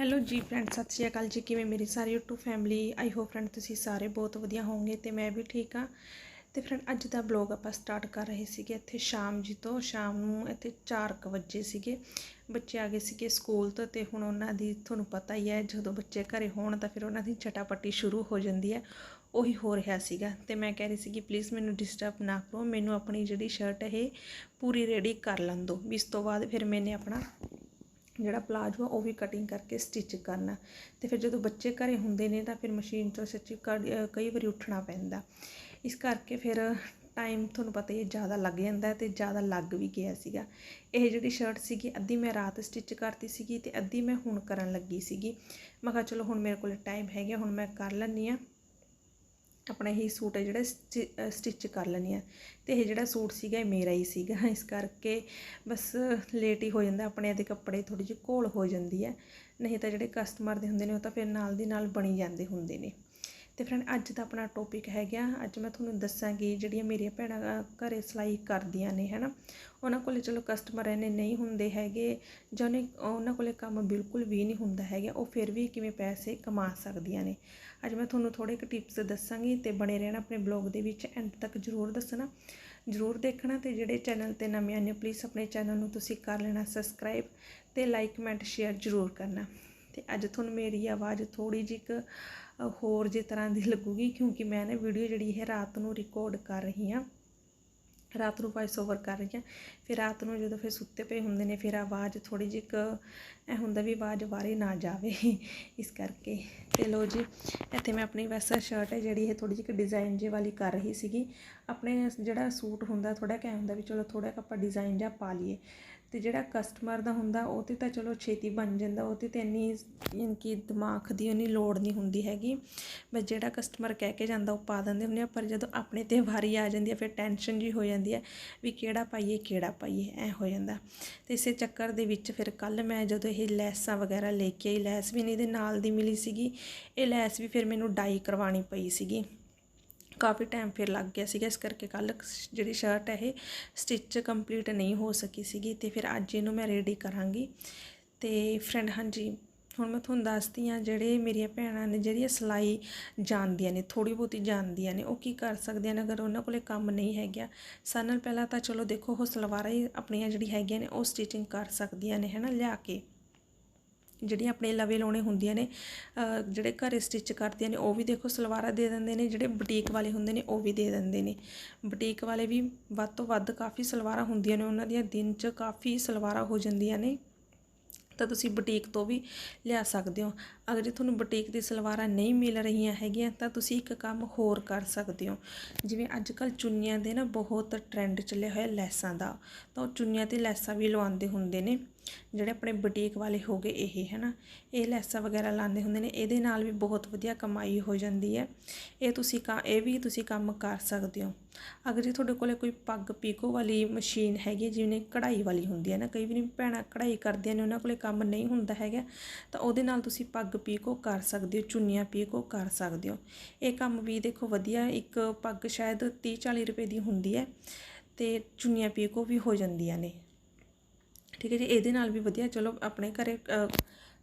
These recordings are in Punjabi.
ਹੈਲੋ ਜੀ ਫਰੈਂਡ ਸਤਿ ਸ਼੍ਰੀ ਅਕਾਲ ਜੀ। ਕਿਵੇਂ ਮੇਰੀ ਸਾਰੀ YouTube family I hope friend ਤੁਸੀਂ ਸਾਰੇ ਬਹੁਤ ਵਧੀਆ ਹੋਵੋਗੇ ਤੇ ਮੈਂ ਵੀ ਠੀਕ ਹਾਂ। ਤੇ ਫਰੈਂਡ ਅੱਜ ਦਾ ਬਲੌਗ ਆਪਾਂ ਸਟਾਰਟ ਕਰ ਰਹੇ ਸੀਗੇ ਇੱਥੇ ਸ਼ਾਮ ਜੀ ਤੋਂ। ਸ਼ਾਮ ਨੂੰ ਇੱਥੇ 4:00 ਵਜੇ ਸੀਗੇ। ਬੱਚੇ ਆ ਗਏ ਸੀਗੇ ਸਕੂਲ ਤੋਂ ਤੇ ਹੁਣ ਉਹਨਾਂ ਦੀ ਤੁਹਾਨੂੰ ਪਤਾ ਹੀ ਹੈ, ਜਦੋਂ ਬੱਚੇ ਘਰੇ ਹੋਣ ਤਾਂ ਫਿਰ ਉਹਨਾਂ ਦੀ ਚਟਾਪੱਟੀ ਸ਼ੁਰੂ ਹੋ ਜਾਂਦੀ ਹੈ। ਉਹੀ ਹੋ ਰਿਹਾ ਸੀਗਾ। ਤੇ ਮੈਂ ਕਹਿ ਰਹੀ ਸੀਗੀ ਪਲੀਜ਼ ਮੈਨੂੰ ਡਿਸਟਰਬ ਨਾ ਕਰੋ। ਮੈਨੂੰ ਆਪਣੀ ਜਿਹੜੀ ਸ਼ਰਟ ਇਹ ਪੂਰੀ ਰੈਡੀ ਕਰ ਲੈਣ ਦਿਓ। ਵੀ ਇਸ ਤੋਂ ਬਾਅਦ ਫਿਰ ਮੈਨੇ ਆਪਣਾ ਜਿਹੜਾ ਪਲਾਜੋ ਆ ਉਹ ਵੀ ਕਟਿੰਗ ਕਰਕੇ ਸਟਿਚ ਕਰਨਾ। ਤੇ ਫਿਰ ਜਦੋਂ ਬੱਚੇ ਘਰੇ ਹੁੰਦੇ ਨੇ, ਤਾਂ ਫਿਰ ਮਸ਼ੀਨ ਤੋਂ ਸੱਚੀ ਕੜ- ਕਈ ਵਾਰੀ ਉੱਠਣਾ ਪੈਂਦਾ। ਇਸ ਕਰਕੇ ਫਿਰ ਟਾਈਮ ਤੁਹਾਨੂੰ ਪਤਾ ਹੀ ਹੈ, ਜ਼ਿਆਦਾ ਲੱਗ ਜਾਂਦਾ ਤੇ ਜ਼ਿਆਦਾ ਲੱਗ ਵੀ ਗਿਆ ਸੀਗਾ। ਇਹ ਜਿਹੜੀ ਸ਼ਰਟ ਸੀਗੀ, ਅੱਧੀ ਮੈਂ ਰਾਤ ਸਟਿਚ ਕਰਤੀ ਸੀਗੀ ਤੇ ਅੱਧੀ ਮੈਂ ਹੁਣ ਕਰਨ ਲੱਗੀ ਸੀਗੀ। ਮੈਂ ਕਿਹਾ ਚਲੋ ਹੁਣ ਮੇਰੇ ਕੋਲ ਟਾਈਮ ਹੈਗਾ, ਹੁਣ ਮੈਂ ਕਰ ਲੈਂਦੀ ਆ ਆਪਣਾ ਹੀ ਸੂਟ ਹੈ ਜਿਹੜਾ ਸਟਿਚ ਕਰ ਲੈਣੀ ਆ ਤੇ ਇਹ ਜਿਹੜਾ ਸੂਟ ਸੀਗਾ ਇਹ ਮੇਰਾ ਹੀ ਸੀਗਾ। ਇਸ ਕਰਕੇ ਬਸ ਲੇਟ ਹੀ ਹੋ ਜਾਂਦਾ, ਆਪਣੇ ਦੇ ਕੱਪੜੇ ਥੋੜੀ ਜਿਹੀ ਘੋਲ ਹੋ ਜਾਂਦੀ ਹੈ। ਨਹੀਂ ਤਾਂ ਜਿਹੜੇ ਕਸਟਮਰ ਦੇ ਹੁੰਦੇ ਨੇ, ਉਹ ਤਾਂ ਫਿਰ ਨਾਲ ਦੀ ਨਾਲ ਬਣੀ ਜਾਂਦੇ ਹੁੰਦੇ ਨੇ। ਤੇ ਫਰੈਂਡ ਅੱਜ ਦਾ ਆਪਣਾ ਟੌਪਿਕ ਹੈਗਾ ਅੱਜ ਮੈਂ ਤੁਹਾਨੂੰ ਦੱਸਾਂਗੀ ਜਿਹੜੀਆਂ ਮੇਰੀਆਂ ਭੈਣਾਂ ਅ, ਘਰੇ ਸਿਲਾਈ ਕਰਦੀਆਂ ਨੇ ਹੈਨਾ। ਉਹਨਾਂ ਕੋਲੇ ਚਲੋ ਕਸਟਮਰ ਇੰਨੇ ਨਹੀਂ ਹੁੰਦੇ ਹੈਗੇ ਜਾਂ ਉਹਨੇ ਉਹਨਾਂ ਕੋਲੇ ਕੰਮ ਬਿਲਕੁਲ ਵੀ ਨਹੀਂ ਹੁੰਦਾ ਹੈਗਾ ਉਹ ਫਿਰ ਵੀ ਕਿਵੇਂ ਪੈਸੇ ਕਮਾ ਸਕਦੀਆਂ ਨੇ। ਅੱਜ ਮੈਂ ਤੁਹਾਨੂੰ ਥੋੜੇ ਕੁ ਟਿਪਸ ਦੱਸਾਂਗੀ ਤੇ ਬਣੇ ਰਹਿਣਾ ਆਪਣੇ ਬਲੌਗ ਦੇ ਵਿੱਚ ਐਂਡ ਤੱਕ ਜ਼ਰੂਰ ਦੱਸਣਾ। ਜ਼ਰੂਰ ਦੇਖਣਾ ਤੇ ਜਿਹੜੇ ਚੈਨਲ ਤੇ ਨਵੇਂ ਆਨੇ ਪਲੀਜ਼ ਆਪਣੇ ਚੈਨਲ ਨੂੰ ਤੁਸੀਂ ਕਰ ਲੈਣਾ ਸਬਸਕ੍ਰਾਈਬ ਤੇ ਲਾਈਕ ਕਮੈਂਟ ਸ਼ੇਅਰ ਜ਼ਰੂਰ ਕਰਨਾ। ਤੇ ਅੱਜ ਤੁਹਾਨੂੰ ਮੇਰੀ ਆਵਾਜ਼ ਥੋੜੀ ਜਿਹੀ ਕੁ, ਹੋਰ ਜੇ ਤਰ੍ਹਾਂ ਦੀ ਲੱਗੂਗੀ, ਕਿਉਂਕਿ ਮੈਂ ਨਾ ਵੀਡੀਓ ਜਿਹੜੀ ਇਹ ਰਾਤ ਨੂੰ ਰਿਕਾਰਡ ਕਰ ਰਹੀ ਹਾਂ। ਰਾਤ ਨੂੰ ਵਾਇਸ ਓਵਰ ਕਰ ਰਹੀ ਹਾਂ। ਫਿਰ ਰਾਤ ਨੂੰ ਜਦੋਂ ਫਿਰ ਸੁੱਤੇ ਪਏ ਹੁੰਦੇ ਨੇ, ਫਿਰ ਆਵਾਜ਼ ਥੋੜੀ ਜਿਹੀ ਕੁ ਐ ਹੁੰਦਾ ਵੀ ਆਵਾਜ਼ ਬਾਹਰੇ ਨਾ ਜਾਵੇ। ਇਸ ਕਰਕੇ ਤੇ ਲੋ ਜੀ, ਇੱਥੇ ਮੈਂ ਆਪਣੀ ਵੈਸਾ ਸ਼ਰਟ ਹੈ ਜਿਹੜੀ ਇਹ ਥੋੜੀ ਜਿਹੀ ਡਿਜ਼ਾਈਨ ਜੇ ਵਾਲੀ ਕਰ ਰਹੀ ਸੀਗੀ। ਆਪਣੇ ਜਿਹੜਾ ਸੂਟ ਹੁੰਦਾ ਥੋੜਾ ਕਿਆ ਹੁੰਦਾ ਵੀ ਚਲੋ ਥੋੜਾ ਆਪਾਂ ਡਿਜ਼ਾਈਨ ਜਿਹਾ ਪਾ ਲਈਏ। ਤੇ ਜਿਹੜਾ ਕਸਟਮਰ ਦਾ ਹੁੰਦਾ, ਉਹ ਤੇ ਤਾਂ ਚਲੋ ਛੇਤੀ ਬਣ ਜਾਂਦਾ, ਉਹ ਤੇ ਤਾਂ ਇੰਨੀ ਯਾਨੀ ਕਿ ਦਿਮਾਗ ਦੀ ਉਹਨੀ ਲੋੜ ਨਹੀਂ ਹੁੰਦੀ ਹੈਗੀ। ਬਸ ਜਿਹੜਾ ਕਸਟਮਰ ਕਹਿ ਕੇ ਜਾਂਦਾ, ਉਹ ਪਾ ਦਿੰਦੇ ਹੁੰਦੇ ਆ, ਪਰ ਜਦੋਂ ਆਪਣੇ ਤੇ ਵਾਰੀ ਆ ਜਾਂਦੀ ਹੈ, ਫਿਰ ਟੈਨਸ਼ਨ ਜੀ ਹੋ ਜਾਂਦੀ ਹੈ ਵੀ ਕਿਹੜਾ ਪਾਈਏ ਕਿਹੜਾ ਪਾਈਏ, ਐ ਹੋ ਜਾਂਦਾ। ਤੇ ਇਸੇ ਚੱਕਰ ਦੇ ਵਿੱਚ ਫਿਰ ਕੱਲ ਮੈਂ ਜਦੋਂ ਇਹ ਲੈਸਾਂ ਵਗੈਰਾ ਲੈ ਕੇ ਆਈ, ਲੈਸ ਵੀ ਨਹੀਂ ਇਹਦੇ ਨਾਲ ਦੀ ਮਿਲੀ ਸੀਗੀ, ਇਹ ਲੈਸ ਵੀ ਫਿਰ ਮੈਨੂੰ ਡਾਈ ਕਰਵਾਉਣੀ ਪਈ ਸੀਗੀ। ਕਾਫੀ ਟਾਈਮ ਫਿਰ ਲੱਗ ਗਿਆ ਸੀਗਾ, ਇਸ ਕਰਕੇ ਕੱਲ ਜਿਹੜੀ ਸ਼ਰਟ ਹੈ ਇਹ ਸਟਿਚ ਕੰਪਲੀਟ ਨਹੀਂ ਹੋ ਸਕੀ ਸੀਗੀ ਤੇ ਫਿਰ ਅੱਜ ਇਹਨੂੰ ਮੈਂ ਰੈਡੀ ਕਰਾਂਗੀ। ਤੇ ਫਰੈਂਡ ਹਾਂਜੀ, ਹੁਣ ਮੈਂ ਤੁਹਾਨੂੰ ਦੱਸਦੀ ਆ ਜਿਹੜੇ ਮੇਰੀਆਂ ਭੈਣਾਂ ਨੇ, ਜਿਹੜੀਆਂ ਸਿਲਾਈ ਜਾਣਦੀਆਂ ਨੇ ਥੋੜੀ ਬਹੁਤੀ ਜਾਣਦੀਆਂ ਨੇ, ਉਹ ਕੀ ਕਰ ਸਕਦੀਆਂ ਨੇ ਅਗਰ ਉਹਨਾਂ ਕੋਲੇ ਕੰਮ ਨਹੀਂ ਹੈਗਾ ਸਾਰਿਆਂ ਨਾਲ ਪਹਿਲਾਂ ਤਾਂ ਚਲੋ ਦੇਖੋ ਉਹ ਸਲਵਾਰਾਂ ਹੀ ਆਪਣੀਆਂ ਜਿਹੜੀ ਹੈਗੀਆਂ ਨੇ, ਉਹ ਸਟਿਚਿੰਗ ਕਰ ਸਕਦੀਆਂ ਨੇ, ਹੈ ਨਾ, ਲਿਆ ਕੇ। ਜਿਹੜੀਆਂ ਆਪਣੇ ਲਵੇ ਲਾਉਣੇ ਹੁੰਦੀਆਂ ਨੇ ਜਿਹੜੇ ਘਰੇ ਸਟਿਚ ਕਰਦੀਆਂ ਨੇ, ਉਹ ਵੀ ਦੇਖੋ ਸਲਵਾਰਾਂ ਦੇ ਦਿੰਦੇ ਨੇ, ਜਿਹੜੇ ਬੁਟੀਕ ਵਾਲੇ ਹੁੰਦੇ ਨੇ, ਉਹ ਵੀ ਦੇ ਦਿੰਦੇ ਨੇ। ਬੁਟੀਕ ਵਾਲੇ ਵੀ ਵੱਧ ਤੋਂ ਵੱਧ ਕਾਫੀ ਸਲਵਾਰਾਂ ਹੁੰਦੀਆਂ ਨੇ, ਉਹਨਾਂ ਦੀਆਂ ਦਿਨ 'ਚ ਕਾਫੀ ਸਲਵਾਰਾਂ ਹੋ ਜਾਂਦੀਆਂ ਨੇ। ਤਾਂ ਤੁਸੀਂ ਬੁਟੀਕ ਤੋਂ ਵੀ ਲਿਆ ਸਕਦੇ ਹੋ। ਅਗਰ ਜੇ ਤੁਹਾਨੂੰ ਬੁਟੀਕ ਦੀ ਸਲਵਾਰਾਂ ਨਹੀਂ ਮਿਲ ਰਹੀਆਂ ਹੈਗੀਆਂ, ਤਾਂ ਤੁਸੀਂ ਇੱਕ ਕੰਮ ਹੋਰ ਕਰ ਸਕਦੇ ਹੋ। ਜਿਵੇਂ ਅੱਜ ਕੱਲ ਚੁੰਨੀਆਂ ਦੇ ਨਾ ਬਹੁਤ ਟ੍ਰੈਂਡ ਚੱਲਿਆ ਹੋਇਆ ਲੈਸਾਂ ਦਾ, ਤਾਂ ਉਹ ਚੁੰਨੀਆਂ ਤੇ ਲੈਸਾਂ ਵੀ ਲਵਾਉਂਦੇ ਹੁੰਦੇ ਨੇ। ਜਿਹੜੇ ਆਪਣੇ ਬੁਟੀਕ ਵਾਲੇ ਹੋ ਗਏ ਇਹ ਹੈ ਨਾ ਇਹ ਲੈਸਾਂ ਵਗੈਰਾ ਲਾਉਂਦੇ ਹੁੰਦੇ ਨੇ, ਇਹਦੇ ਨਾਲ ਵੀ ਬਹੁਤ ਵਧੀਆ ਕਮਾਈ ਹੋ ਜਾਂਦੀ ਹੈ। ਇਹ ਤੁਸੀਂ ਕਾ, ਇਹ ਵੀ ਤੁਸੀਂ ਕੰਮ ਕਰ ਸਕਦੇ ਹੋ। ਅਗਰ ਜੇ ਤੁਹਾਡੇ ਕੋਲੇ ਕੋਈ ਪੱਗ ਪੀਕੋ ਵਾਲੀ ਮਸ਼ੀਨ ਹੈਗੀ ਜਿਵੇਂ ਕਢਾਈ ਵਾਲੀ ਹੁੰਦੀ ਹੈ ਨਾ, ਕਈ ਵਾਰੀ ਭੈਣਾਂ ਕਢਾਈ ਕਰਦੀਆਂ ਨੇ, ਉਹਨਾਂ ਕੋਲੇ ਕੰਮ ਨਹੀਂ ਹੁੰਦਾ ਹੈਗਾ, ਤਾਂ ਉਹਦੇ ਨਾਲ ਤੁਸੀਂ ਪੱਗ ਪੀਕੋ ਕਰ ਸਕਦੇ ਹੋ, ਚੁੰਨੀਆਂ ਪੀਕੋ ਕਰ ਸਕਦੇ ਹੋ। ਇਹ ਕੰਮ ਵੀ ਦੇਖੋ ਵਧੀਆ, ਇੱਕ ਪੱਗ ਸ਼ਾਇਦ 30 40 ਰੁਪਏ ਦੀ ਹੁੰਦੀ ਹੈ, ਤੇ ਚੁੰਨੀਆਂ ਪੀਕੋ ਵੀ ਹੋ ਜਾਂਦੀਆਂ ਨੇ। ਠੀਕ ਹੈ ਜੀ, ਇਹਦੇ ਨਾਲ ਵੀ ਵਧੀਆ, ਚਲੋ ਆਪਣੇ ਘਰੇ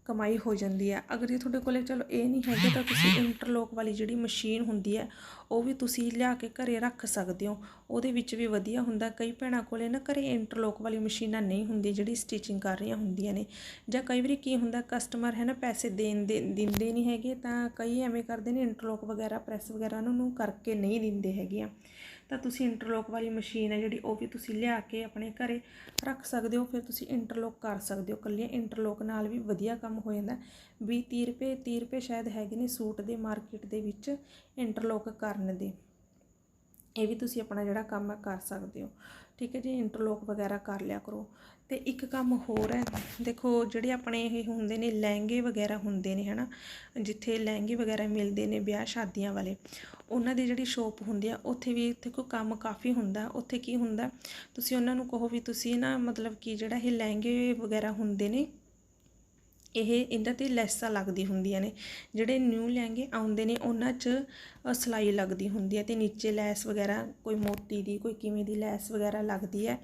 ਕਮਾਈ ਹੋ ਜਾਂਦੀ ਹੈ। ਅਗਰ ਜੇ ਤੁਹਾਡੇ ਕੋਲੇ, ਚਲੋ ਇਹ ਨਹੀਂ ਹੈਗਾ ਤਾਂ ਤੁਸੀਂ ਇੰਟਰਲੋਕ ਵਾਲੀ ਜਿਹੜੀ ਮਸ਼ੀਨ ਹੁੰਦੀ ਹੈ ਉਹ ਵੀ ਤੁਸੀਂ ਲਿਆ ਕੇ ਘਰੇ ਰੱਖ ਸਕਦੇ ਹੋ। ਉਹਦੇ ਵਿੱਚ ਵੀ ਵਧੀਆ ਹੁੰਦਾ। ਕਈ ਭੈਣਾਂ ਕੋਲੇ ਨਾ ਘਰੇ ਇੰਟਰਲੋਕ ਵਾਲੀ ਮਸ਼ੀਨਾਂ ਨਹੀਂ ਹੁੰਦੀ ਜਿਹੜੀ ਸਟਿਚਿੰਗ ਕਰ ਰਹੀਆਂ ਹੁੰਦੀਆਂ ਨੇ। ਜਾਂ ਕਈ ਵਾਰੀ ਕੀ ਹੁੰਦਾ ਕਸਟਮਰ ਹੈ ਨਾ ਪੈਸੇ ਦੇਣ ਦੇ, ਦਿੰਦੇ ਨਹੀਂ ਹੈਗੇ, ਤਾਂ ਕਈ ਐਵੇਂ ਕਰਦੇ ਨੇ ਇੰਟਰਲੋਕ ਵਗੈਰਾ ਪ੍ਰੈਸ ਵਗੈਰਾ ਉਹਨਾਂ ਨੂੰ ਕਰਕੇ ਨਹੀਂ ਦਿੰਦੇ ਹੈਗੇ ਆ। ਤਾਂ ਤੁਸੀਂ ਇੰਟਰਲੋਕ ਵਾਲੀ ਮਸ਼ੀਨ ਹੈ ਜਿਹੜੀ, ਉਹ ਵੀ ਤੁਸੀਂ ਲਿਆ ਕੇ ਆਪਣੇ ਘਰੇ ਰੱਖ ਸਕਦੇ ਹੋ, ਫਿਰ ਤੁਸੀਂ ਇੰਟਰਲੋਕ ਕਰ ਸਕਦੇ ਹੋ। ਕੱਲੀਆਂ ਇੰਟਰਲੋਕ ਨਾਲ ਵੀ ਵਧੀਆ ਕੰਮ ਹੋ ਜਾਂਦਾ। 20 30 ਰੁਪਏ 30 ਰੁਪਏ ਸ਼ਾਇਦ ਹੈਗੇ ਨੇ ਸੂਟ ਦੇ ਮਾਰਕੀਟ ਦੇ ਵਿੱਚ ਇੰਟਰਲੋਕ ਕਰ ਕਰਨ ਦੇ। ਇਹ ਵੀ ਤੁਸੀਂ ਆਪਣਾ ਜਿਹੜਾ ਕੰਮ ਹੈ ਕਰ ਸਕਦੇ ਹੋ। ਠੀਕ ਹੈ ਜੀ ਇੰਟਰਲੋਕ ਵਗੈਰਾ ਕਰ ਲਿਆ ਕਰੋ। ਤੇ ਇੱਕ ਕੰਮ ਹੋਰ ਹੈ, ਦੇਖੋ ਜਿਹੜੇ ਆਪਣੇ ਇਹ ਹੁੰਦੇ ਨੇ, ਲਹਿੰਗੇ ਵਗੈਰਾ ਹੁੰਦੇ ਨੇ, ਹਨਾ? ਜਿੱਥੇ ਲਹਿੰਗੇ ਵਗੈਰਾ ਮਿਲਦੇ ਨੇ ਵਿਆਹ ਸ਼ਾਦੀਆਂ ਵਾਲੇ, ਉਹਨਾਂ ਦੀ ਜਿਹੜੀ ਸ਼ੋਪ ਹੁੰਦੀ ਆ, ਉੱਥੇ ਵੀ ਦੇਖੋ ਕੰਮ ਕਾਫੀ ਹੁੰਦਾ। ਉੱਥੇ ਕੀ ਹੁੰਦਾ, ਤੁਸੀਂ ਉਹਨਾਂ ਨੂੰ ਕਹੋ ਵੀ ਤੁਸੀਂ ਨਾ ਮਤਲਬ ਕਿ ਜਿਹੜਾ ਇਹ ਲਹਿੰਗੇ ਵਗੈਰਾ ਹੁੰਦੇ ਨੇ ਇਹ ਇਹਨਾਂ ਤੇ ਲੈਸਾਂ ਲੱਗਦੀ ਹੁੰਦੀਆਂ ਨੇ ਜਿਹੜੇ ਨਿਊ ਲਹਿੰਗੇ ਆਉਂਦੇ ਨੇ ਉਹਨਾਂ 'ਚ ਅ, ਸਿਲਾਈ ਲੱਗਦੀ ਹੁੰਦੀ ਹੈ ਤੇ ਨੀਚੇ ਲੈਸ ਵਗੈਰਾ ਕੋਈ ਮੋਤੀ ਦੀ ਕੋਈ ਕਿਵੇਂ ਦੀ ਲੈਸ ਵਗੈਰਾ ਲੱਗਦੀ ਹੈ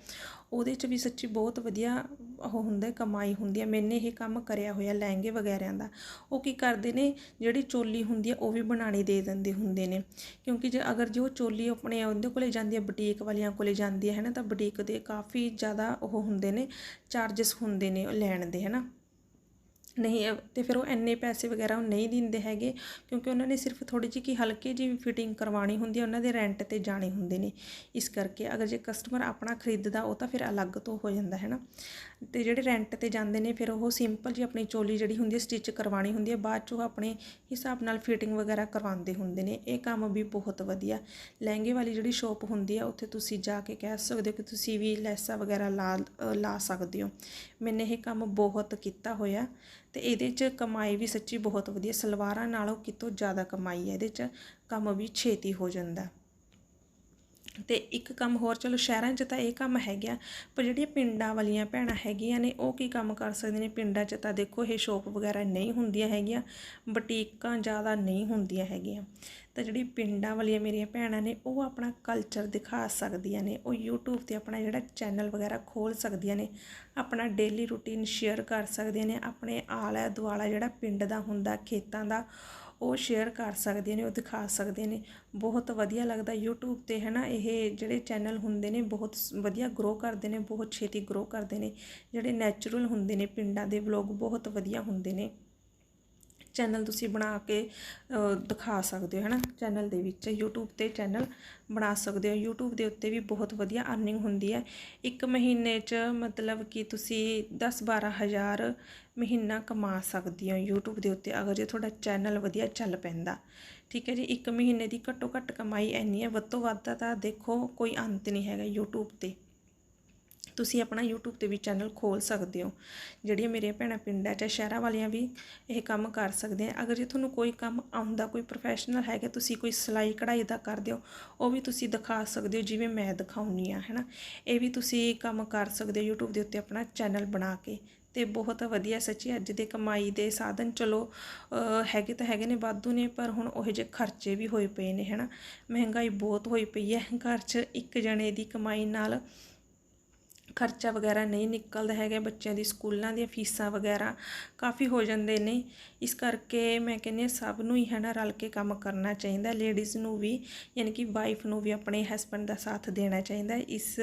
ਉਹਦੇ 'ਚ ਵੀ ਸੱਚੀ ਬਹੁਤ ਵਧੀਆ ਉਹ ਹੁੰਦਾ ਕਮਾਈ ਹੁੰਦੀ ਹੈ। ਮੈਨੇ ਇਹ ਕੰਮ ਕਰਿਆ ਹੋਇਆ ਲਹਿੰਗੇ ਵਗੈਰਿਆਂ ਦਾ। ਉਹ ਕੀ ਕਰਦੇ ਨੇ ਜਿਹੜੀ ਚੋਲੀ ਹੁੰਦੀ ਹੈ ਉਹ ਵੀ ਬਣਾਣੀ ਦੇ ਦਿੰਦੇ ਹੁੰਦੇ ਨੇ। ਕਿਉਂਕਿ ਜੇ ਅਗਰ ਜੋ ਚੋਲੀ ਆਪਣੇ ਉਹਦੇ ਕੋਲੇ ਜਾਂਦੀ ਹੈ ਬੁਟੀਕ ਵਾਲਿਆਂ ਕੋਲੇ ਜਾਂਦੀ ਹੈ ਹੈ ਨਾ ਤਾਂ ਬੁਟੀਕ ਦੇ ਕਾਫੀ ਜ਼ਿਆਦਾ ਉਹ ਹੁੰਦੇ ਨੇ ਚਾਰजेस ਹੁੰਦੇ ਨੇ ਉਹ ਲੈਣ ਦੇ ਹੈ ਨਾ। ਨਹੀਂ ਅ- ਤੇ ਫਿਰ ਉਹ ਇੰਨੇ ਪੈਸੇ ਵਗੈਰਾ ਉਹ ਨਹੀਂ ਦਿੰਦੇ ਹੈਗੇ, ਕਿਉਂਕਿ ਉਹਨਾਂ ਨੇ ਸਿਰਫ ਥੋੜੀ ਜਿਹੀ ਕਿ ਹਲਕੀ ਜਿਹੀ ਫਿਟਿੰਗ ਕਰਵਾਉਣੀ ਹੁੰਦੀ ਹੈ, ਉਹਨਾਂ ਦੇ ਰੈਂਟ ਤੇ ਜਾਣੇ ਹੁੰਦੇ ਨੇ। ਇਸ ਕਰਕੇ ਅਗਰ ਜੇ ਕਸਟਮਰ ਆਪਣਾ ਖਰੀਦਦਾ, ਉਹ ਤਾਂ ਫਿਰ ਅਲੱਗ ਤੋਂ ਹੋ ਜਾਂਦਾ, ਹੈ ਨਾ? ਤੇ ਜਿਹੜੇ ਰੈਂਟ ਤੇ ਜਾਂਦੇ ਨੇ, ਫਿਰ ਉਹ ਸਿੰਪਲ ਜੀ ਆਪਣੀ ਚੋਲੀ ਜਿਹੜੀ ਹੁੰਦੀ ਹੈ ਸਟਿਚ ਕਰਵਾਉਣੀ ਹੁੰਦੀ ਹੈ, ਬਾਅਦ 'ਚ ਉਹ ਆਪਣੇ ਹਿਸਾਬ ਨਾਲ ਫਿਟਿੰਗ ਵਗੈਰਾ ਕਰਵਾਉਂਦੇ ਹੁੰਦੇ ਨੇ। ਇਹ ਕੰਮ ਵੀ ਬਹੁਤ ਵਧੀਆ। ਲਹਿੰਗੇ ਵਾਲੀ ਜਿਹੜੀ ਸ਼ੋਪ ਹੁੰਦੀ ਹੈ, ਉੱਥੇ ਤੁਸੀਂ ਜਾ ਕੇ ਕਹਿ ਸਕਦੇ ਹੋ ਕਿ ਤੁਸੀਂ ਵੀ ਲੈਸਾਂ ਵਗੈਰਾ ਲਾ ਲਾ ਸਕਦੇ ਹੋ। ਮੈਨੇ ਇਹ ਕੰਮ ਬਹੁਤ ਕੀਤਾ ਹੋਇਆ। ਤੇ ਇਹਦੇ 'ਚ ਕਮਾਈ ਵੀ ਸੱਚੀ ਬਹੁਤ ਵਧੀਆ, ਸਲਵਾਰਾਂ ਨਾਲੋਂ ਕਿਤੋਂ ਜ਼ਿਆਦਾ ਕਮਾਈ ਹੈ, ਇਹਦੇ 'ਚ ਕੰਮ ਵੀ ਛੇਤੀ ਹੋ ਜਾਂਦਾ। ਤੇ ਇੱਕ ਕੰਮ ਹੋਰ, ਚਲੋ ਸ਼ਹਿਰਾਂ 'ਚ ਤਾਂ ਇਹ ਕੰਮ ਹੈਗਾ ਪਰ ਜਿਹੜੀਆਂ ਪਿੰਡਾਂ ਵਾਲੀਆਂ ਭੈਣਾਂ ਹੈਗੀਆਂ ਨੇ, ਉਹ ਕੀ ਕੰਮ ਕਰ ਸਕਦੀਆਂ ਨੇ? ਪਿੰਡਾਂ 'ਚ ਤਾਂ ਦੇਖੋ ਇਹ ਸ਼ੋਪ ਵਗੈਰਾ ਨਹੀਂ ਹੁੰਦੀਆਂ ਹੈਗੀਆਂ, ਬੁਟੀਕਾਂ ਜ਼ਿਆਦਾ ਨਹੀਂ ਹੁੰਦੀਆਂ ਹੈਗੀਆਂ। ਤਾਂ ਜਿਹੜੀ ਪਿੰਡਾਂ ਵਾਲੀਆਂ ਮੇਰੀਆਂ ਭੈਣਾਂ ਨੇ, ਉਹ ਆਪਣਾ ਕਲਚਰ ਦਿਖਾ ਸਕਦੀਆਂ ਨੇ, ਉਹ YouTube ਤੇ ਆਪਣਾ ਜਿਹੜਾ ਚੈਨਲ ਵਗੈਰਾ ਖੋਲ ਸਕਦੀਆਂ ਨੇ, ਆਪਣਾ ਡੇਲੀ ਰੂਟੀਨ ਸ਼ੇਅਰ ਕਰ ਸਕਦੀਆਂ ਨੇ, ਆਪਣੇ ਆਲਾ ਦੁਆਲਾ ਜਿਹੜਾ ਪਿੰਡ ਦਾ ਹੁੰਦਾ, ਖੇਤਾਂ ਦਾ ਉਹ ਸ਼ੇਅਰ ਕਰ ਸਕਦੇ ਨੇ, ਉਹ ਦਿਖਾ ਸਕਦੇ ਨੇ। ਬਹੁਤ ਵਧੀਆ ਲੱਗਦਾ YouTube ਤੇ ਹੈ ਨਾ ਇਹ ਜਿਹੜੇ ਚੈਨਲ ਹੁੰਦੇ ਨੇ, ਬਹੁਤ ਵਧੀਆ ਗਰੋ ਕਰਦੇ ਨੇ, ਬਹੁਤ ਛੇਤੀ ਗਰੋ ਕਰਦੇ ਨੇ। ਜਿਹੜੇ ਨੈਚੁਰਲ ਹੁੰਦੇ ਨੇ ਪਿੰਡਾਂ ਦੇ ਵਲੌਗ ਬਹੁਤ ਵਧੀਆ ਹੁੰਦੇ ਨੇ। ਚੈਨਲ ਤੁਸੀਂ ਬਣਾ ਕੇ ਦਿਖਾ ਸਕਦੇ ਹੋ ਹੈ ਨਾ ਚੈਨਲ ਦੇ ਵਿੱਚ, YouTube ਤੇ ਚੈਨਲ ਬਣਾ ਸਕਦੇ ਹੋ। YouTube ਦੇ ਉੱਤੇ ਵੀ ਬਹੁਤ ਵਧੀਆ ਅਰਨਿੰਗ ਹੁੰਦੀ ਹੈ। ਇੱਕ ਮਹੀਨੇ 'ਚ ਮਤਲਬ ਕਿ ਤੁਸੀਂ 10-12 ਹਜ਼ਾਰ ਮਹੀਨਾ ਕਮਾ ਸਕਦੇ ਹੋ YouTube ਦੇ ਉੱਤੇ, ਅਗਰ ਜੇ ਤੁਹਾਡਾ ਚੈਨਲ ਵਧੀਆ ਚੱਲ ਪੈਂਦਾ। ਠੀਕ ਹੈ ਜੀ? ਇੱਕ ਮਹੀਨੇ ਦੀ ਘੱਟੋ ਘੱਟ ਕਮਾਈ ਇੰਨੀ ਹੈ, ਵੱਧ ਤੋਂ ਵੱਧ ਤਾਂ ਦੇਖੋ, ਕੋਈ ਅੰਤ ਨਹੀਂ ਹੈਗਾ YouTube ਤੇ। ਤੁਸੀਂ ਆਪਣਾ YouTube ਤੇ ਵੀ ਚੈਨਲ ਖੋਲ ਸਕਦੇ ਹੋ। ਜਿਹੜੀਆਂ ਮੇਰੀਆਂ ਭੈਣਾਂ ਪਿੰਡਾਂ 'ਚ ਸ਼ਹਿਰਾਂ ਵਾਲੀਆਂ ਵੀ ਇਹ ਕੰਮ ਕਰ ਸਕਦੇ ਆ। ਅਗਰ ਜੇ ਤੁਹਾਨੂੰ ਕੋਈ ਕੰਮ ਆਉਂਦਾ, ਕੋਈ ਪ੍ਰੋਫੈਸ਼ਨਲ ਹੈਗਾ, ਤੁਸੀਂ ਕੋਈ ਸਿਲਾਈ ਕਢਾਈ ਦਾ ਕਰਦੇ ਹੋ, ਉਹ ਵੀ ਤੁਸੀਂ ਦਿਖਾ ਸਕਦੇ ਹੋ, ਜਿਵੇਂ ਮੈਂ ਦਿਖਾਉਣੀ ਆ, ਹੈਨਾ। ਇਹ ਵੀ ਤੁਸੀਂ ਕੰਮ ਕਰ ਸਕਦੇ ਹੋ YouTube ਦੇ ਉੱਤੇ ਆਪਣਾ ਚੈਨਲ ਬਣਾ ਕੇ। ਤੇ ਬਹੁਤ ਵਧੀਆ ਸੱਚੀ ਅੱਜ ਦੇ ਕਮਾਈ ਦੇ ਸਾਧਨ ਚਲੋ ਹੈਗੇ ਤਾਂ ਹੈਗੇ ਨੇ ਵਾਧੂ ਨੇ, ਪਰ ਹੁਣ ਉਹ ਜਿਹੇ ਖਰਚੇ ਵੀ ਹੋਏ ਪਏ ਨੇ, ਹੈਨਾ। ਮਹਿੰਗਾਈ ਬਹੁਤ ਹੋਈ ਪਈ ਹੈ। ਘਰ 'ਚ ਇੱਕ ਜਣੇ ਦੀ ਕਮਾਈ ਨਾਲ ਖਰਚਾ ਵਗੈਰਾ ਨਹੀਂ ਨਿਕਲਦਾ ਹੈਗਾ ਬੱਚਿਆਂ ਦੀ ਸਕੂਲਾਂ ਦੀਆਂ ਫੀਸਾਂ ਵਗੈਰਾ ਕਾਫੀ ਹੋ ਜਾਂਦੇ ਨੇ। ਇਸ ਕਰਕੇ ਮੈਂ ਕਹਿੰਦੀ ਹਾਂ ਸਭ ਨੂੰ ਹੀ ਹੈ ਨਾ ਰਲ ਕੇ ਕੰਮ ਕਰਨਾ ਚਾਹੀਦਾ ਲੇਡੀਜ਼ ਨੂੰ ਵੀ, ਯਾਨੀ ਕਿ ਵਾਈਫ ਨੂੰ ਵੀ ਆਪਣੇ ਹਸਬੰਡ ਦਾ ਸਾਥ ਦੇਣਾ ਚਾਹੀਦਾ। ਇਸ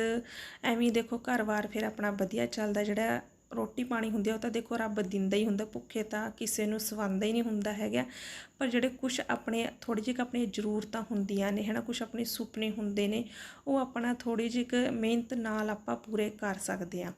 ਐਵੇਂ ਦੇਖੋ ਘਰ-ਬਾਰ ਫਿਰ ਆਪਣਾ ਵਧੀਆ ਚੱਲਦਾ ਜਿਹੜਾ ਰੋਟੀ ਪਾਣੀ ਹੁੰਦੀ ਆ, ਉਹ ਤਾਂ ਦੇਖੋ ਰੱਬ ਦਿੰਦਾ ਹੀ ਹੁੰਦਾ, ਭੁੱਖੇ ਤਾਂ ਕਿਸੇ ਨੂੰ ਸਵਾਉਂਦਾ ਹੀ ਨਹੀਂ ਹੁੰਦਾ ਹੈਗਾ। ਪਰ ਜਿਹੜੇ ਕੁਝ ਆਪਣੇ ਥੋੜੀ ਜਿਹੀ ਆਪਣੀ ਜ਼ਰੂਰਤਾਂ ਹੁੰਦੀਆਂ ਨੇ, ਹਨਾ ਕੁਝ ਆਪਣੇ ਸੁਪਨੇ ਹੁੰਦੇ ਨੇ, ਉਹ ਆਪਣਾ ਥੋੜੀ ਜਿਹੀ ਮਿਹਨਤ ਨਾਲ ਆਪਾਂ ਪੂਰੇ ਕਰ ਸਕਦੇ ਆ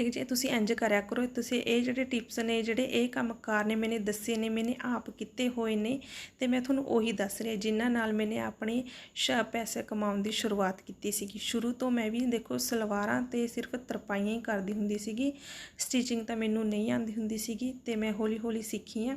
ਠੀਕ ਹੈ ਤੁਸੀਂ ਇੰਜ ਕਰਿਆ ਕਰੋ ਤੁਸੀਂ ਇਹ ਜਿਹੜੇ ਟਿਪਸ ਨੇ, ਜਿਹੜੇ ਇਹ ਕੰਮਕਾਰ ਨੇ ਮੈਨੇ ਦੱਸੇ ਨੇ, ਮੈਨੇ ਆਪ ਕੀਤੇ ਹੋਏ ਨੇ ਤੇ ਮੈਂ ਤੁਹਾਨੂੰ ਉਹੀ ਦੱਸ ਰਹੀ, ਜਿਨ੍ਹਾਂ ਨਾਲ ਮੈਨੇ ਆਪਣੇ ਸ਼ ਪੈਸੇ ਕਮਾਉਣ ਦੀ ਸ਼ੁਰੂਆਤ ਕੀਤੀ ਸੀਗੀ। ਸ਼ੁਰੂ ਤੋਂ ਮੈਂ ਵੀ ਦੇਖੋ ਸਲਵਾਰਾਂ ਤੇ ਸਿਰਫ ਤਰਪਾਈਆਂ ਹੀ ਕਰਦੀ ਹੁੰਦੀ ਸੀਗੀ ਸਟਿਚਿੰਗ ਤਾਂ ਮੈਨੂੰ ਨਹੀਂ ਆਉਂਦੀ ਹੁੰਦੀ ਸੀਗੀ ਤੇ ਮੈਂ ਹੌਲੀ ਹੌਲੀ ਸਿੱਖੀ ਆ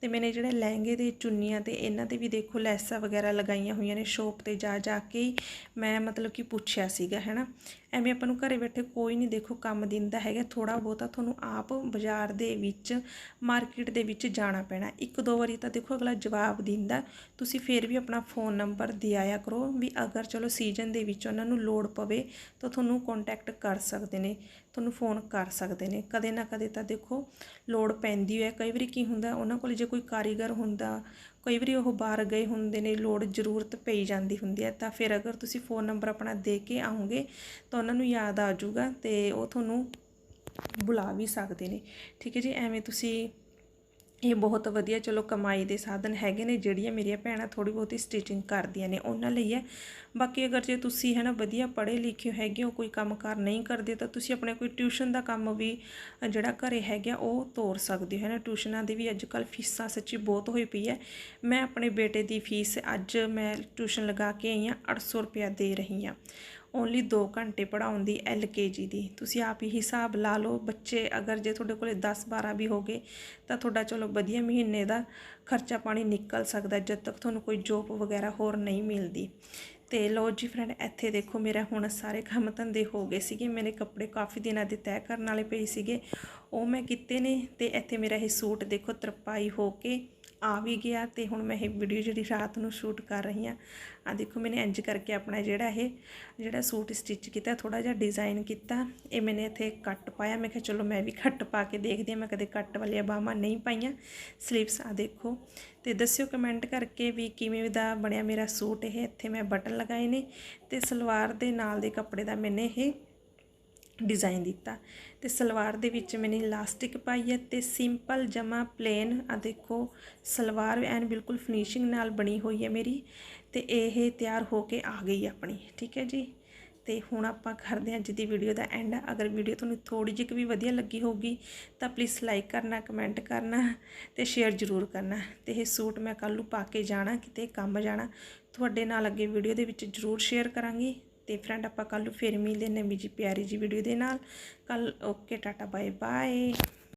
ਤੇ ਮੈਨੇ ਜਿਹੜੇ ਲਹਿੰਗੇ ਦੇ ਚੁੰਨੀਆਂ ਤੇ ਇਹਨਾਂ ਤੇ ਵੀ ਦੇਖੋ ਲੈਸਾਂ ਵਗੈਰਾ ਲਗਾਈਆਂ ਹੋਈਆਂ ਨੇ, ਸ਼ੋਪ ਤੇ ਜਾ ਜਾ ਕੇ ਹੀ ਮੈਂ ਮਤਲਬ ਕਿ ਪੁੱਛਿਆ ਸੀਗਾ ਹੈਨਾ ਐਵੇਂ ਆਪਾਂ ਨੂੰ ਘਰੇ ਬੈਠੇ ਕੋਈ ਨਹੀਂ ਦੇਖੋ ਕੰਮ ਦਿੰਦਾ ਹੈਗਾ ਥੋੜਾ ਬਹੁਤਾ ਤੁਹਾਨੂੰ ਆਪ ਬਾਜ਼ਾਰ ਦੇ ਵਿੱਚ ਮਾਰਕੀਟ ਦੇ ਵਿੱਚ ਜਾਣਾ ਪੈਣਾ। ਇੱਕ ਦੋ ਵਾਰੀ ਤਾਂ ਦੇਖੋ ਅਗਲਾ ਜਵਾਬ ਦਿੰਦਾ। ਤੁਸੀਂ ਫੇਰ ਵੀ ਆਪਣਾ ਫੋਨ ਨੰਬਰ ਦੇ ਆਇਆ ਕਰੋ ਵੀ ਅਗਰ ਚਲੋ ਸੀਜ਼ਨ ਦੇ ਵਿੱਚ ਉਹਨਾਂ ਨੂੰ ਲੋੜ ਪਵੇ ਤਾਂ ਤੁਹਾਨੂੰ ਕੰਟੈਕਟ ਕਰ ਸਕਦੇ ਨੇ। ਤੁਹਾਨੂੰ ਫੋਨ ਕਰ ਸਕਦੇ ਨੇ। ਕਦੇ ਨਾ ਕਦੇ ਤਾਂ ਦੇਖੋ ਲੋੜ ਪੈਂਦੀ ਹੈ। ਕਈ ਵਾਰੀ ਕੀ ਹੁੰਦਾ, ਉਹਨਾਂ ਕੋਲ ਜੇ ਕੋਈ ਕਾਰੀਗਰ ਹੁੰਦਾ, ਕਈ ਵਾਰੀ ਉਹ ਬਾਹਰ ਗਏ ਹੁੰਦੇ ਨੇ, ਲੋੜ ਜ਼ਰੂਰਤ ਪਈ ਜਾਂਦੀ ਹੁੰਦੀ ਹੈ, ਤਾਂ ਫਿਰ ਅਗਰ ਤੁਸੀਂ ਫੋਨ ਨੰਬਰ ਆਪਣਾ ਦੇ ਕੇ ਆਉਂਗੇ ਤਾਂ ਉਹਨਾਂ ਨੂੰ ਯਾਦ ਆ ਜਾਊਗਾ ਤੇ ਉਹ ਤੁਹਾਨੂੰ ਬੁਲਾ ਵੀ ਸਕਦੇ ਨੇ। ਠੀਕ ਹੈ ਜੀ, ਐਵੇਂ ਤੁਸੀਂ ਇਹ ਬਹੁਤ ਵਧੀਆ, ਚਲੋ ਕਮਾਈ ਦੇ ਸਾਧਨ ਹੈਗੇ ਨੇ, ਜਿਹੜੀਆਂ ਮੇਰੀਆਂ ਭੈਣਾਂ ਥੋੜੀ ਬਹੁਤੀ ਸਟਿਚਿੰਗ ਕਰਦੀਆਂ ਨੇ, ਉਹਨਾਂ ਲਈ ਹੈ। ਬਾਕੀ ਅਗਰ ਜੇ ਤੁਸੀਂ ਹੈ ਨਾ ਵਧੀਆ ਪੜ੍ਹੇ ਲਿਖੇ ਹੈਗੇ ਹੋ, ਕੋਈ ਕੰਮਕਾਰ ਨਹੀਂ ਕਰਦੇ, ਤਾਂ ਤੁਸੀਂ ਆਪਣੇ ਕੋਈ ਟਿਊਸ਼ਨ ਦਾ ਕੰਮ ਵੀ ਜਿਹੜਾ ਘਰੇ ਹੈਗਾ, ਉਹ ਤੋਰ ਸਕਦੇ ਹੋ। ਹੈ ਨਾ ਟਿਊਸ਼ਨਾਂ ਦੀ ਵੀ ਅੱਜ ਕੱਲ੍ਹ ਫੀਸਾਂ ਸੱਚੀ ਬਹੁਤ ਹੋਈ ਪਈ ਹੈ। ਮੈਂ ਆਪਣੇ ਬੇਟੇ ਦੀ ਫੀਸ ਅੱਜ ਮੈਂ ਟਿਊਸ਼ਨ ਲਗਾ ਕੇ ਆਈ ਹਾਂ 800 ਰੁਪਇਆ ਦੇ ਰਹੀ ਹਾਂ। ਓਨਲੀ 2 ਘੰਟੇ ਪੜਾਉਣ ਦੀ ਜੀ ਦੀ। ਤੁਸੀਂ ਆਪ ਹੀ ਹਿਸਾਬ ਲਾ ਲਓ, ਬੱਚੇ ਅਗਰ ਜੇ ਤੁਹਾਡੇ ਕੋਲੇ 10 12 ਵੀ ਹੋ ਗਏ ਤਾਂ ਤੁਹਾਡਾ ਚਲੋ ਵਧੀਆ ਮਹੀਨੇ ਦਾ ਖਰਚਾ ਪਾਣੀ ਨਿਕਲ ਸਕਦਾ ਜਦ ਤੱਕ ਤੁਹਾਨੂੰ ਕੋਈ ਜੋਬ ਵਗੈਰਾ ਹੋਰ ਨਹੀਂ ਮਿਲਦੀ। ਤੇ ਲੋ ਜੀ ਫਰੈਂਡ ਇੱਥੇ ਦੇਖੋ ਮੇਰਾ ਹੁਣ ਸਾਰੇ ਕੰਮ ਧੰਦੇ ਹੋ ਗਏ ਸੀਗੇ। ਮੇਰੇ ਕੱਪੜੇ ਕਾਫੀ ਦਿਨਾਂ ਦੇ ਤੈਅ ਕਰਨ ਵਾਲੇ ਪਏ ਸੀਗੇ। ਉਹ ਮੈਂ ਕੀਤੇ ਨੇ ਤੇ ਇੱਥੇ ਮੇਰਾ ਇਹ ਸੂਟ ਦੇਖੋ ਤਰਪਾਈ ਹੋ ਕੇ ਆ ਵੀ ਗਿਆ ਤੇ ਹੁਣ ਮੈਂ ਇਹ ਵੀਡੀਓ ਜਿਹੜੀ ਰਾਤ ਨੂੰ ਸ਼ੂਟ ਕਰ ਰਹੀ ਆ ਆ ਦੇਖੋ ਮੈਨੇ ਇੰਜ ਕਰਕੇ ਆਪਣਾ ਜਿਹੜਾ ਇਹ, ਜਿਹੜਾ ਸੂਟ ਸਟਿਚ ਕੀਤਾ ਥੋੜਾ ਜਿਹਾ ਡਿਜ਼ਾਈਨ ਕੀਤਾ, ਇਹ ਮੈਨੇ ਇੱਥੇ ਕੱਟ ਪਾਇਆ, ਮੈਂ ਕਿਹਾ ਚਲੋ ਮੈਂ ਵੀ ਕੱਟ ਪਾ ਕੇ ਦੇਖਦੀ ਆ ਮੈਂ ਕਦੇ ਕੱਟ ਵਾਲੀਆਂ ਬਾਹਾਂ ਨਹੀਂ ਪਾਈਆਂ ਸਲੀਵਸ ਆ ਦੇਖੋ, ਤੇ ਦੱਸਿਓ ਕਮੈਂਟ ਕਰਕੇ ਵੀ ਕਿਵੇਂ ਦਾ ਬਣਿਆ ਮੇਰਾ ਸੂਟ ਇਹ, ਇੱਥੇ ਮੈਂ ਬਟਨ ਲਗਾਏ ਨੇ ਤੇ ਸਲਵਾਰ ਦੇ ਨਾਲ ਦੇ ਕੱਪੜੇ ਦਾ ਮੈਨੇ ਇਹ ਡਿਜ਼ਾਈਨ ਦਿੱਤਾ। ਤੇ ਸਲਵਾਰ ਦੇ ਵਿੱਚ ਮੈਨੇ ਇਲਾਸਟਿਕ ਪਾਈ ਹੈ ਤੇ ਸਿੰਪਲ ਜਮਾ ਪਲੇਨ ਆ ਦੇਖੋ, ਸਲਵਾਰ ਐਨ ਬਿਲਕੁਲ ਫਿਨਿਸ਼ਿੰਗ ਨਾਲ ਬਣੀ ਹੋਈ ਹੈ ਮੇਰੀ ਤੇ ਇਹ ਤਿਆਰ ਹੋ ਕੇ ਆ ਗਈ ਆਪਣੀ, ਠੀਕ ਹੈ ਜੀ? ਤੇ ਹੁਣ ਆਪਾਂ ਕਰਦੇ ਹਾਂ ਅੱਜ ਦੀ ਵੀਡੀਓ ਦਾ ਐਂਡ ਅਗਰ ਵੀਡੀਓ ਤੁਹਾਨੂੰ ਥੋੜੀ ਜਿਹੀ ਵੀ ਵਧੀਆ ਲੱਗੀ ਹੋਊਗੀ, ਤਾਂ ਪਲੀਜ਼ ਲਾਈਕ ਕਰਨਾ ਕਮੈਂਟ ਕਰਨਾ ਤੇ ਸ਼ੇਅਰ ਜ਼ਰੂਰ ਕਰਨਾ। ਤੇ ਇਹ ਸੂਟ ਮੈਂ ਕੱਲ੍ਹ ਨੂੰ ਪਾ ਕੇ ਜਾਣਾ, ਕਿਤੇ ਕੰਮ ਜਾਣਾ, ਤੁਹਾਡੇ ਨਾਲ ਅੱਗੇ ਵੀਡੀਓ ਦੇ ਵਿੱਚ ਜ਼ਰੂਰ ਸ਼ੇਅਰ ਕਰਾਂਗੀ। ਤੇ ਫਰੈਂਡ ਆਪਾਂ ਕੱਲ੍ਹ ਨੂੰ ਫੇਰ ਮਿਲਦੇ ਨਵੀਂ ਜੀ ਪਿਆਰੀ ਜੀ ਵੀਡੀਓ ਦੇ ਨਾਲ। ਕੱਲ ਓਕੇ ਟਾਟਾ ਬਾਏ ਬਾਏ